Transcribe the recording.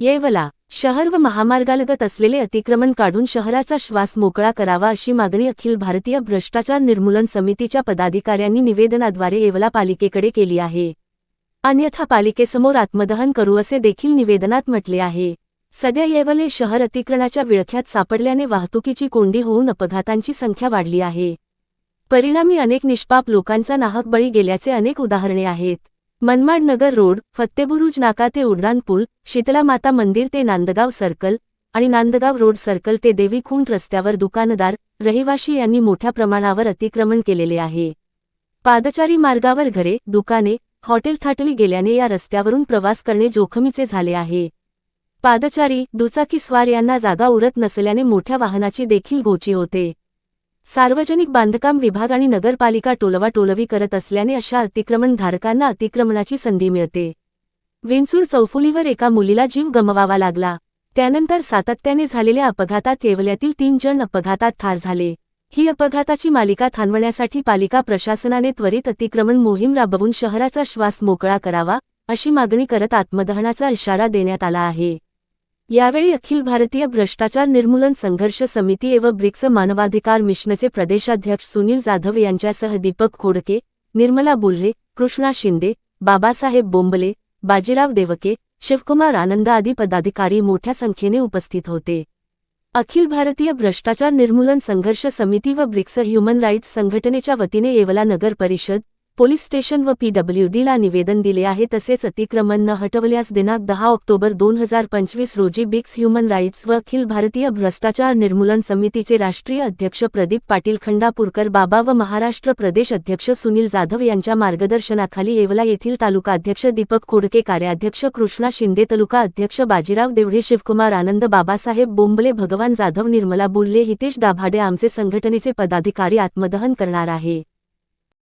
येवला शहर व महामार्गालगत असलेले अतिक्रमण काढून शहराचा श्वास मोकळा करावा अशी मागणी अखिल भारतीय भ्रष्टाचार निर्मूलन समितीच्या पदाधिकाऱ्यांनी निवेदनाद्वारे येवला पालिकेकडे केली आहे. अन्यथा पालिकेसमोर आत्मदहन करू असे देखील निवेदनात म्हटले आहे. सध्या येवले शहर अतिक्रणाच्या विळख्यात सापडल्याने वाहतुकीची कोंडी होऊन अपघातांची संख्या वाढली आहे. परिणामी अनेक निष्पाप लोकांचा नाहक बळी गेल्याचे अनेक उदाहरणे आहेत. मनमाड नगर रोड फत्तेबुरुज नाका ते उड्डाणपूल शीतला माता मंदिर ते नांदगाव सर्कल आणि नांदगाव रोड सर्कल ते देवी खुंट रस्त्यावर दुकानदार रहिवाशी यांनी मोठ्या प्रमाणावर अतिक्रमण केलेले आहे. पादचारी मार्गावर घरे दुकाने हॉटेल थाटली गेल्याने या रस्त्यावरून प्रवास करणे जोखमीचे झाले आहे. पादचारी दुचाकीस्वार यांना जागा उरत नसल्याने मोठ्या वाहनाची देखील गोची होते. सार्वजनिक बांधकाम विभाग आणि नगरपालिका टोलवाटोलवी करत असल्याने अशा अतिक्रमणधारकांना अतिक्रमणाची संधी मिळते. विंचूर चौफुलीवर एका मुलीला जीव गमवावा लागला. त्यानंतर सातत्याने झालेल्या अपघातात येवल्यातील तीन जण अपघातात ठार झाले. ही अपघाताची मालिका थांबवण्यासाठी पालिका प्रशासनाने त्वरित अतिक्रमण मोहीम राबवून शहराचा श्वास मोकळा करावा अशी मागणी करत आत्मदहनाचा इशारा देण्यात आला आहे. यावेळी अखिल भारतीय भ्रष्टाचार निर्मूलन संघर्ष समिती व ब्रिक्स मानवाधिकार मिशनचे प्रदेशाध्यक्ष सुनील जाधव यांच्यासह दीपक खोडके निर्मला बुल्हे कृष्णा शिंदे बाबासाहेब बोंबले बाजीराव देवके शिवकुमार आनंद आदी पदाधिकारी मोठ्या संख्येने उपस्थित होते. अखिल भारतीय भ्रष्टाचार निर्मूलन संघर्ष समिती व ब्रिक्स ह्युमन राईट्स संघटनेच्या वतीने येवला नगर परिषद पोलीस स्टेशन व पीडब्ल्यूडीला निवेदन दिले आहे तसेच अतिक्रमण न हटवल्यास दिनांक दहा ऑक्टोबर दोन हजार पंचवीस रोजी बिक्स ह्युमन राईट्स व अखिल भारतीय भ्रष्टाचार निर्मूलन समितीचे राष्ट्रीय अध्यक्ष प्रदीप पाटील खंडापूरकर बाबा व महाराष्ट्र प्रदेश अध्यक्ष सुनील जाधव यांच्या मार्गदर्शनाखाली येवला येथील तालुका अध्यक्ष दीपक खोडके कार्याध्यक्ष कृष्णा शिंदे तालुका अध्यक्ष बाजीराव देवढे शिवकुमार आनंद बाबासाहेब बोंबले भगवान जाधव निर्मला बुल्ले हितेश दाभाडे आमचे संघटनेचे पदाधिकारी आत्मदहन करणार आहे.